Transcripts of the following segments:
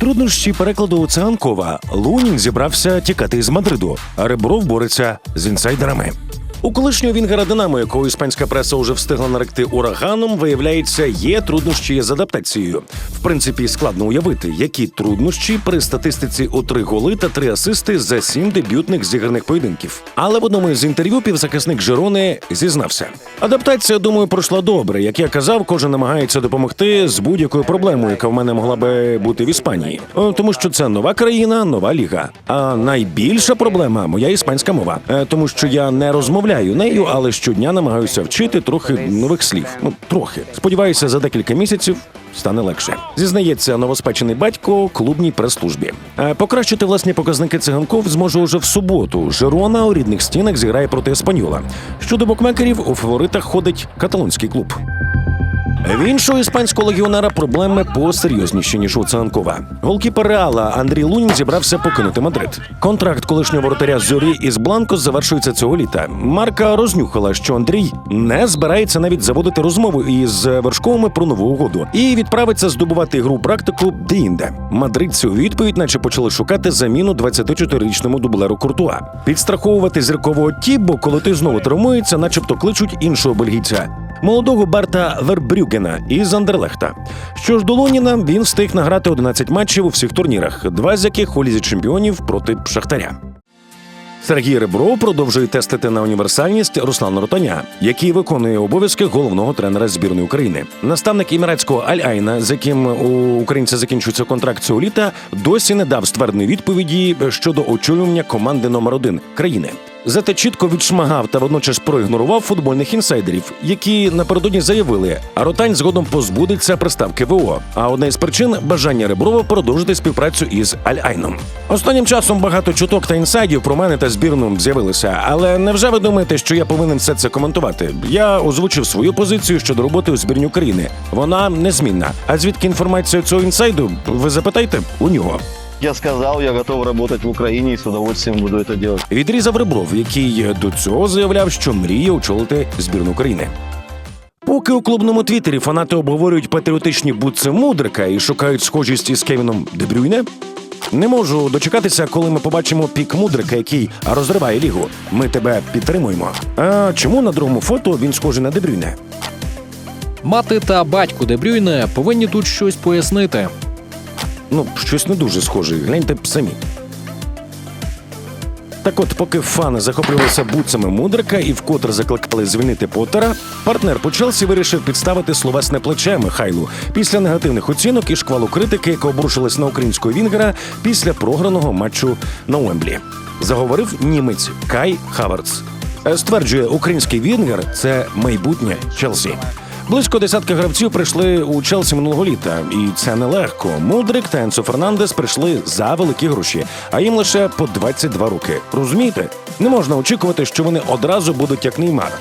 Труднощі перекладу Циганкова. Лунін зібрався тікати з Мадриду, а Ребров бореться з інсайдерами. У колишнього Вінгера Динамо, якого іспанська преса вже встигла наректи ураганом, виявляється, є труднощі з адаптацією. В принципі, складно уявити, які труднощі при статистиці у три голи та три асисти за сім дебютних зіграних поєдинків. Але в одному з інтерв'ю півзахисник Жирони зізнався. Адаптація, думаю, пройшла добре. Як я казав, кожен намагається допомогти з будь-якою проблемою, яка в мене могла би бути в Іспанії. Тому що це нова країна, нова ліга. А найбільша проблема моя іспанська мова, Е, тому що я не розмовляю нею, але щодня намагаюся вчити трохи нових слів. Ну трохи. Сподіваюся, за декілька місяців. Стане легше, зізнається новоспечений батько клубній прес-службі. Е, Покращити власні показники циганков зможе уже в суботу. Жерона у рідних стінах зіграє проти Еспаньола. Щодо букмекерів, у фаворитах ходить каталонський клуб. В іншого іспанського легіонера проблеми посерйозніші ніж у Циганкова. Голкіпер Реала Андрій Лунін зібрався покинути Мадрид. Контракт колишнього воротаря зорі із Бланкос завершується цього літа. Марка рознюхала, що Андрій не збирається навіть заводити розмову із вершковими про нову угоду і відправиться здобувати ігру практику деінде. Мадридці у відповідь, наче почали шукати заміну 24-річному дублеру Куртуа. Підстраховувати зіркового Тібо, коли ти знову травмується, начебто кличуть іншого бельгійця молодого Барта Вербрюгена із Андерлехта. Що ж до Луніна, він встиг награти 11 матчів у всіх турнірах, два з яких у лізі чемпіонів проти Шахтаря. Сергій Ребров продовжує тестити на універсальність Руслана Ротаня, який виконує обов'язки головного тренера збірної України. Наставник іміратського Аль-Айна, з яким у українця закінчується контракт цього літа, досі не дав ствердної відповіді щодо очолювання команди номер один країни. Зате чітко відшмагав та водночас проігнорував футбольних інсайдерів, які напередодні заявили, а Ротань згодом позбудеться приставки ВО. А одна із причин бажання Реброва продовжити співпрацю із Аль-Айном. Останнім часом багато чуток та інсайдів про мене та збірну з'явилися. Але невже ви думаєте, що я повинен все це коментувати? Я озвучив свою позицію щодо роботи у збірні України. Вона незмінна. А звідки інформація цього інсайду? Ви запитайте у нього. Я сказал, я готов работать в Украине и с удовольствием буду это делать. Відрізав Ребров, який до цього заявляв, що мріє очолити збірну України. Поки у клубному твіттері фанати обговорюють патріотичні бутси Мудрика і шукають схожість із Кевіном Дебрюйне, не можу дочекатися, коли ми побачимо пік Мудрика, який розриває лігу. Ми тебе підтримуємо. А чому на другому фото він схожий на Дебрюйне? Мати та батько Дебрюйне повинні тут щось пояснити. Ну, щось не дуже схоже. Гляньте самі. Так от, поки фани захоплювалися бутсами Мудрика і вкотре закликали звільнити Поттера, партнер по Челсі вирішив підставити словесне плече Михайлу після негативних оцінок і шквалу критики, яка обрушилась на українського вінгера після програного матчу на Уемблі. Заговорив німець Кай Хаверц. Е, Стверджує, український вінгер це майбутнє Челсі. Близько десятка гравців прийшли у Челсі минулого літа, і це нелегко. Мудрик та Енсо Фернандес прийшли за великі гроші, а їм лише по 22 роки. Розумієте? Не можна очікувати, що вони одразу будуть як Неймар.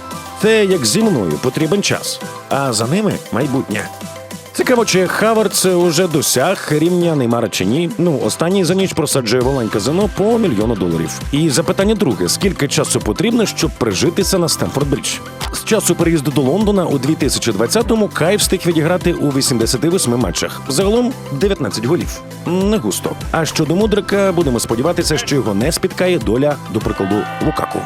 Це як зі мною потрібен час, а за ними майбутнє. Цікаво, чи Хаверц уже досяг рівня Неймара чи ні. Ну, останній за ніч просаджує волонь казино по мільйону доларів. І запитання друге: скільки часу потрібно, щоб прижитися на Стемфорд Бридж? З часу переїзду до Лондона у 2020-му Кай встиг відіграти у 88 матчах. Загалом 19 голів. Не густо. А щодо Мудрика, будемо сподіватися, що його не спіткає доля, до прикладу, Лукаку.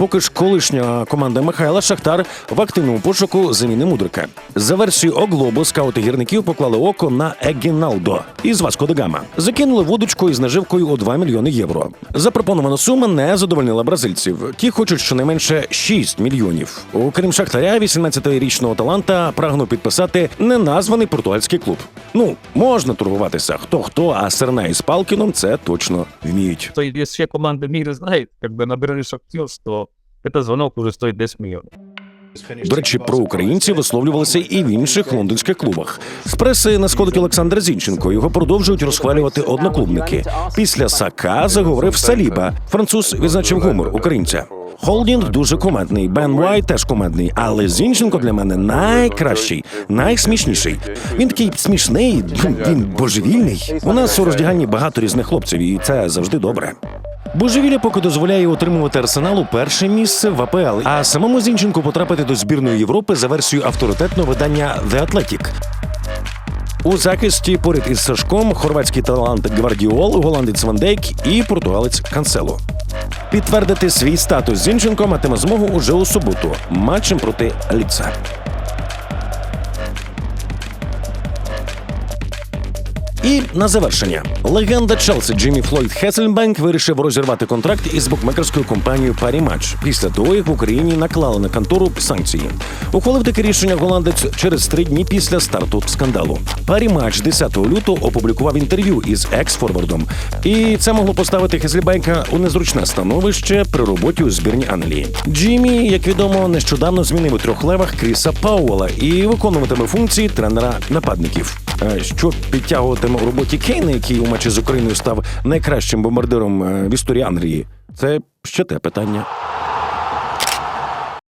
Поки ж колишня команда Михайла Шахтар в активному пошуку заміни мудрика. За версією Оглобу скаути гірників поклали око на Егіналдо із Васко де Гама. Закинули вудочку із наживкою у 2 мільйони євро. Запропонована сума не задовольнила бразильців. Ті хочуть щонайменше 6 мільйонів. Окрім Шахтаря, 18-річного таланта прагнув підписати неназваний португальський клуб. Ну можна торгуватися хто хто, а Серна із Палкіном це точно вміють. то если все команды мира знают, как бы набирали шахтер, то это звонок уже стоит 10 миллионов. До речі, про українців висловлювалися і в інших лондонських клубах. З преси не Олександр Зінченко. Його продовжують розхвалювати одноклубники. Після Сака заговорив Саліба. Француз відзначив гумор українця. Холдінг дуже командний, Бен Уайт теж командний, але Зінченко для мене найкращий, найсмішніший. Він такий смішний, він божевільний. У нас у роздяганні багато різних хлопців, і це завжди добре. Божевілля поки дозволяє отримувати арсеналу перше місце в АПЛ, а самому Зінченку потрапити до збірної Європи за версією авторитетного видання The Athletic. У захисті поряд із Сашком хорватський талант Гвардіол, голландець Ван Дейк і португалець Кансело. Підтвердити свій статус Зінченко матиме змогу уже у суботу матчем проти Ліца. І на завершення легенда Челсі Джиммі Флойд Хессельбанк вирішив розірвати контракт із букмекерською компанією Парі Матч після того, як в Україні наклали на контору санкції. Ухвалив таке рішення голландець через три дні після старту скандалу. Парі Матч 10 лютого опублікував інтерв'ю із екс-форвардом, і це могло поставити Хеслібенка у незручне становище при роботі у збірні Англії. Джиммі, як відомо, нещодавно змінив у трьох левах Кріса Пауела і виконуватиме функції тренера нападників. Е, Що підтягуватиме в роботі Кейна, який у матчі з Україною став найкращим бомбардиром е, в історії Англії, це ще те питання.